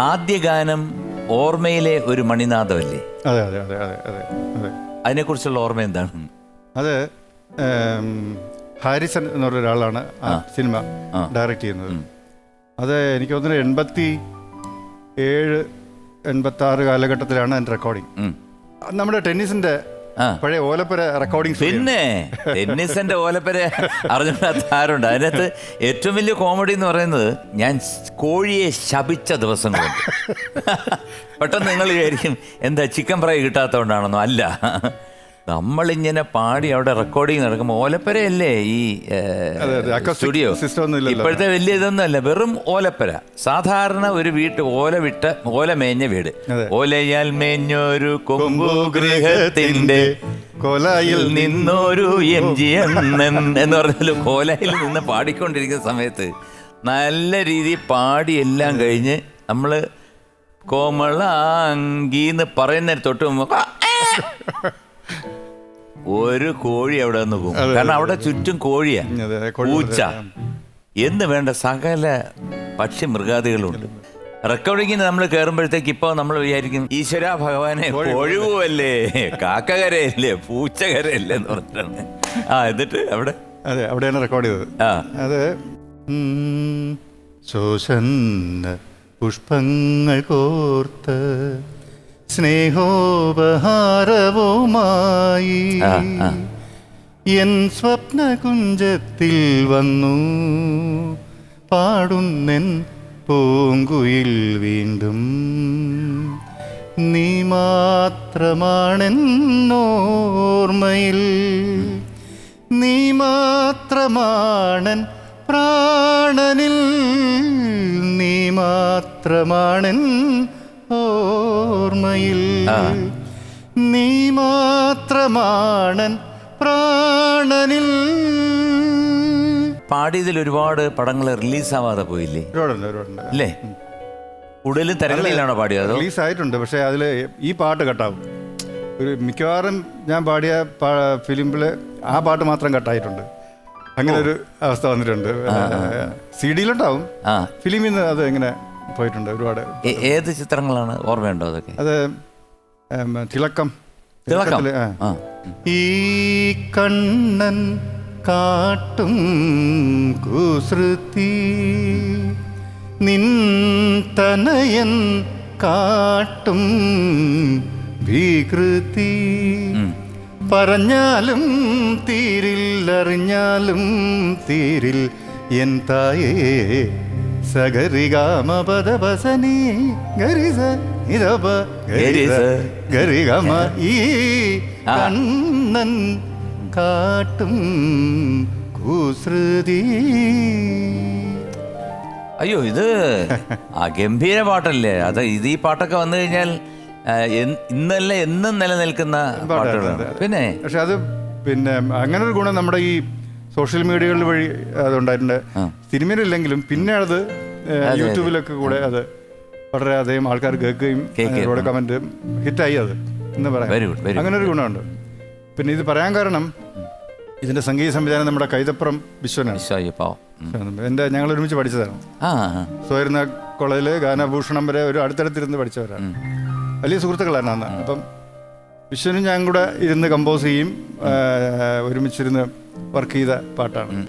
ആദ്യ ഗാനം ഓർമ്മയിലെ ഒരു മണിനാഥമല്ലേ അതെ അതെ അതെ അതെ അതെ അതെ. അതിനെക്കുറിച്ചുള്ള ഓർമ്മ എന്താണ്? അത് ഹാരിസൺ എന്ന് പറഞ്ഞ ഒരാളാണ് ആ. സിനിമ. ഡയറക്റ്റ് ചെയ്യുന്നത്. അത് എനിക്ക് തോന്നുന്നു എൺപത്തി ഏഴ് എൺപത്തി ആറ് കാലഘട്ടത്തിലാണ് അതിന്റെ റെക്കോർഡിങ് നമ്മുടെ ടെന്നീസിന്റെ. പഴയ ഓലപ്പര റെക്കോർഡിംഗ് പിന്നെ ടെന്നീസിന്റെ ഓലപ്പര അറിഞ്ഞിട്ട് ആരുണ്ട്. അതിനകത്ത് ഏറ്റവും വലിയ കോമഡി എന്ന് പറയുന്നത് ഞാൻ കോഴിയെ ശപിച്ച ദിവസങ്ങളുണ്ട്. പെട്ടെന്ന് നിങ്ങൾ വിചാരിക്കും എന്താ ചിക്കൻ ഫ്രൈ കിട്ടാത്തതുകൊണ്ടാണെന്നോ? അല്ല. നമ്മളിങ്ങനെ പാടി അവിടെ റെക്കോർഡിങ് നടക്കുമ്പോൾ ഓലപ്പരയല്ലേ ഈ. സ്റ്റുഡിയോ. ഇപ്പോഴത്തെ വലിയ ഇതൊന്നും അല്ല വെറും ഓലപ്പര സാധാരണ ഒരു വീട്ട് ഓല വിട്ട് ഓല മേഞ്ഞ വീട്. ഓലയാൽ മേഞ്ഞൊരു കൊമ്പു ഗൃഹത്തിന്റെ കോലായിൽ നിന്നൊരു എം ജി എന്ന് പറഞ്ഞാൽ കോലയിൽ നിന്ന് പാടിക്കൊണ്ടിരിക്കുന്ന സമയത്ത് നല്ല രീതി പാടി എല്ലാം കഴിഞ്ഞ് നമ്മൾ കോമളാങ്കിന്ന് പറയുന്നതിന് തൊട്ട് മുമ്പ്. ഒരു കോഴി അവിടെ നിന്ന് പോകും. കാരണം അവിടെ ചുറ്റും കോഴിയാ. പൂച്ച. എന്ന് വേണ്ട സകല പക്ഷി മൃഗാദികളുണ്ട് റെക്കോർഡിങ്ങിന് നമ്മൾ കയറുമ്പോഴത്തേക്ക് ഇപ്പോൾ നമ്മൾ വിചാരിക്കും ഈശ്വര ഭഗവാനെ ഒഴിവല്ലേ കാക്കകരയല്ലേ പൂച്ചകരയല്ലേ എന്ന് പറഞ്ഞിട്ടാണ്. ആ എന്നിട്ട് അവിടെ? അതെ അവിടെയാണ് റെക്കോർഡ് ചെയ്തത്. ആ. അത് ശോഷന്ന പുഷ്പങ്ങൾ കോർത്ത് ആ. എൻ സ്വപ്നകുഞ്ചത്തിൽ വന്നു. പാടുന്നെൻ പൂങ്കുയിൽ വീണ്ടും. നീ മാത്രമാണെന്നോർമ്മയിൽ. നീ മാത്രമാണൻ പ്രാണനിൽ. നീ മാത്രമാണൻ ഓർമ്മയിൽ. നീ മാത്രമാണൻ പ്രാണനിൽ. പാടിയതിൽ ഒരുപാട് പടങ്ങൾ റിലീസാവാതെ പോയില്ലേ? ഒരുപാടുണ്ട് ഒരുപാടുണ്ട്. അല്ലേ കൂടുതലും തിരക്കഥയിലാണോ പാടിയത് റിലീസ് ആയിട്ടുണ്ട് പക്ഷേ അതിൽ ഈ പാട്ട് കട്ടാവും. ഒരു മിക്കവാറും ഞാൻ പാടിയ ഫിലിമിൽ ആ പാട്ട് മാത്രം കട്ടായിട്ടുണ്ട്. അങ്ങനെ ഒരു അവസ്ഥ വന്നിട്ടുണ്ട്. സി ഡിയിലുണ്ടാവും ഫിലിമിൽ നിന്ന് അത് എങ്ങനെ പോയിട്ടുണ്ട് ഒരുപാട്. ഏത് ചിത്രങ്ങളാണ്? ഓർമ്മയുണ്ടോ അതൊക്കെ? അത് തിളക്കം. തിളക്കം? ഈ കണ്ണൻ കാട്ടും കുസൃതി നിൻ തനയൻ കാട്ടും വികൃതി. പറഞ്ഞാലും തീരിൽ അറിഞ്ഞാലും തീരിൽ എൻ തായേ സഗരിഗാമപദപസനി ഗരിസ ഇതപ ഗരിഗമ ഈ. കണ്ണൻ കാട്ടും കുസൃതി. അയ്യോ ഇത് ആ ഗംഭീര പാട്ടല്ലേ? അത് ഇത് ഈ പാട്ടൊക്കെ വന്നു കഴിഞ്ഞാൽ ഇന്നല്ല എന്നും നിലനിൽക്കുന്ന പാട്ടുകളാണ്. പിന്നെ? പക്ഷെ അത് പിന്നെ അങ്ങനെ ഒരു ഗുണം നമ്മുടെ ഈ സോഷ്യൽ മീഡിയകളിൽ വഴി അതുണ്ടായിട്ടുണ്ട് സിനിമയിലില്ലെങ്കിലും പിന്നെ അത്. യൂട്യൂബിലൊക്കെ കൂടെ അത് വളരെ അധികം ആൾക്കാർ കേൾക്കുകയും അതിലൂടെ കമന്റ് ഹിറ്റായി അത്. എന്ന് പറയാം. അങ്ങനെ ഒരു ഗുണമുണ്ട്. പിന്നെ ഇത് പറയാൻ കാരണം ഇതിന്റെ സംഗീത സംവിധാനം നമ്മുടെ കൈതപ്പുറം വിശ്വനാണ്. എന്റെ ഞങ്ങൾ ഒരുമിച്ച് പഠിച്ചതാണ്. സ്വയർന്ന കോളേജിൽ ഗാനഭൂഷണം വരെ ഒരു അടുത്തടുത്തിരുന്ന് പഠിച്ചവരാണ്. വലിയ സുഹൃത്തുക്കളാണ് അന്ന്. അപ്പം വിശ്വനും ഞാൻ കൂടെ ഇരുന്ന് കമ്പോസ് ചെയ്യും ഒരുമിച്ചിരുന്ന് വർക്ക് ചെയ്ത പാട്ടാണ്.